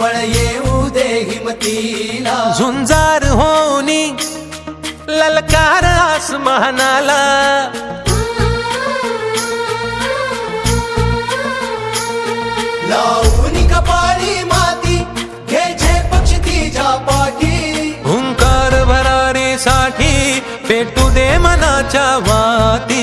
बळ येऊ दे हिमतीला. झुंजार होनी ललकार आसमानाला. लावून कपाळी माती घे झेप क्षितिजा पाठी. हुंकार भरारीसाठी पेटू दे मनाच्या वाती.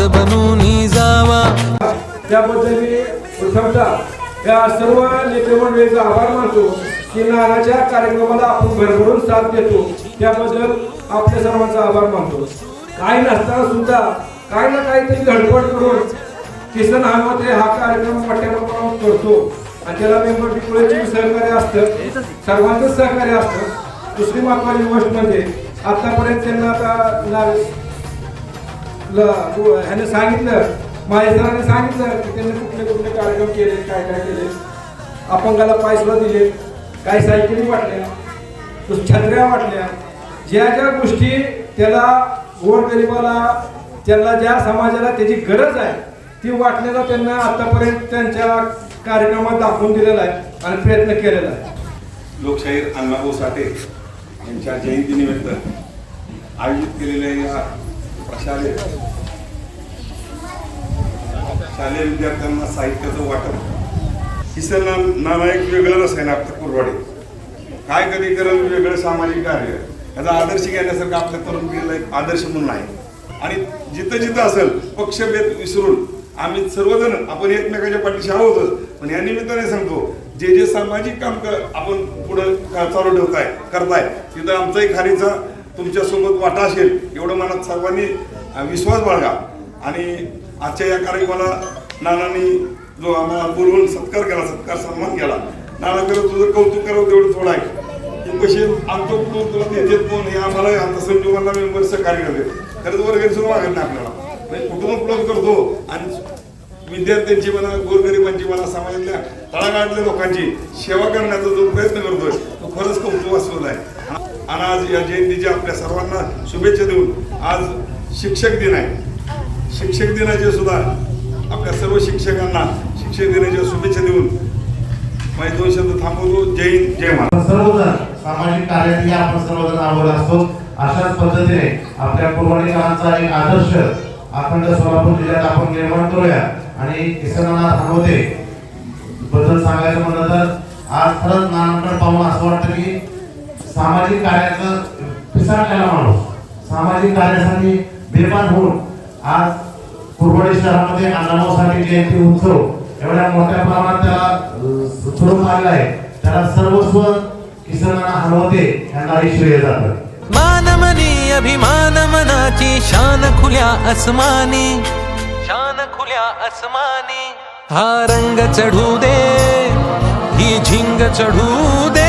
रुजवात बनूनी जावा. त्याबद्दल मी प्रथमतः या सर्व नेते मंडळीचा आभार मानतो की नानाच्या कार्यक्रमाला आपण भरभरून साथ देतो. त्याबद्दल आपल्या सर्वांचा आभार मानतो. काही नसताना सुद्धा काही ना काहीतरी धडपड करून किसन हनुमते हा कार्यक्रम मोठ्या प्रमाणात करतो. आणि त्याला मेंबर टिकुळेचे सहकार्य असतं. सर्वांचंच सहकार्य असतं. दुसरी महत्वाची गोष्ट म्हणजे आतापर्यंत त्यांना आता ह्यानं सांगितलं माहेसराने सांगितलं की त्यांनी कुठले कुठले कार्यक्रम केले काय काय केले. अपंगाला पायसुला दिले काही सायकली वाटल्या छत्र्या वाटल्या. ज्या ज्या गोष्टी त्याला गोरगरिबाला त्यांना ज्या समाजाला त्याची गरज आहे ती वाटण्याचा त्यांना आतापर्यंत त्यांच्या कार्यक्रमात दाखवून दिलेला आहे आणि प्रयत्न केलेला आहे. लोकशाहीर अण्णाभाऊ साठे यांच्या जयंतीनिमित्त आयोजित केलेल्या या शालेय. शालेय विद्यार्थ्यांना साहित्याचं वाटप. ही सण नाना एक वेगळं रसायन आपल्या कुरवाडी काय कधी करेल वेगळं सामाजिक कार्य? याचा आदर्श घेण्यासारखं आपल्या तरुण पिढीला एक आदर्श म्हणून आहे. आणि जिथं जिथं असेल पक्षभेद विसरून आम्ही सर्वजण आपण एकमेकाच्या पाठीशी आहोतच पण या निमित्ताने सांगतो जे जे सामाजिक काम आपण पुढं चालू ठेवताय करताय तिथं आमचाही खारीचा तुमच्यासोबत वाटा असेल एवढं मनात सर्वांनी विश्वास बाळगा. आणि आजच्या या कार्यक्रमाला नानांनी जो आम्हाला बोलवून सत्कार केला सत्कार सन्मान केला. नाना करत तुझं कौतुक करावं तेवढं थोडं आहे. की पैसे आणतो कोण तुला देतात कोण हे आम्हाला आता संजोगांना मेंबर सहकार्य करते. खरंच वर्ग सुद्धा मागत नाही आपल्याला. म्हणजे कुटुंब उपलब्ध करतो. आणि विद्यार्थ्यांची म्हणा गोरगरिबांची म्हणा समाजातल्या तळागाळातल्या लोकांची सेवा करण्याचा जो प्रयत्न करतोय तो खरंच कौतुकास्पद आहे. आणि आज या जयंतीच्या आपल्या सर्वांना शुभेच्छा देऊन आज शिक्षक दिन आहे. शिक्षक दिनाचे सुद्धा आपल्या सर्व शिक्षकांना शिक्षक दिनाच्या शुभेच्छा देऊन माझे दोन शब्द थांबवतो. जय हिंद जय महाराज आपण सर्वजण सामाजिक कार्यात आपण सर्वजण आवड असतो. अशाच पद्धतीने आपल्या पूर्वणिकांचा एक आदर्श आपण सोलापूर जिल्ह्यात आपण निर्माण करूया. आणि किसनाला थांबवते बद्दल सांगायचं म्हणलं तर आज खरंच नानांकडे पाहून असं वाटतं की सामाजिक कार्याचं पिसाळलेला माणूस. सामाजिक कार्यासाठी निर्माण होऊन आज कुरवाडी शहरामध्ये अण्णाभाऊसाठी जयंती उत्सव एवढ्या मोठ्या प्रमाणात त्याला स्वरूप आलेला आहे. त्याला सर्वस्व किसनाना हलवते यांनाही श्रेय जातं. मानमनी अभिमान मनाची शान खुल्या अस्मानी शान खुल्या अस्मानी हा रंग चढू दे ही झिंग चढू दे.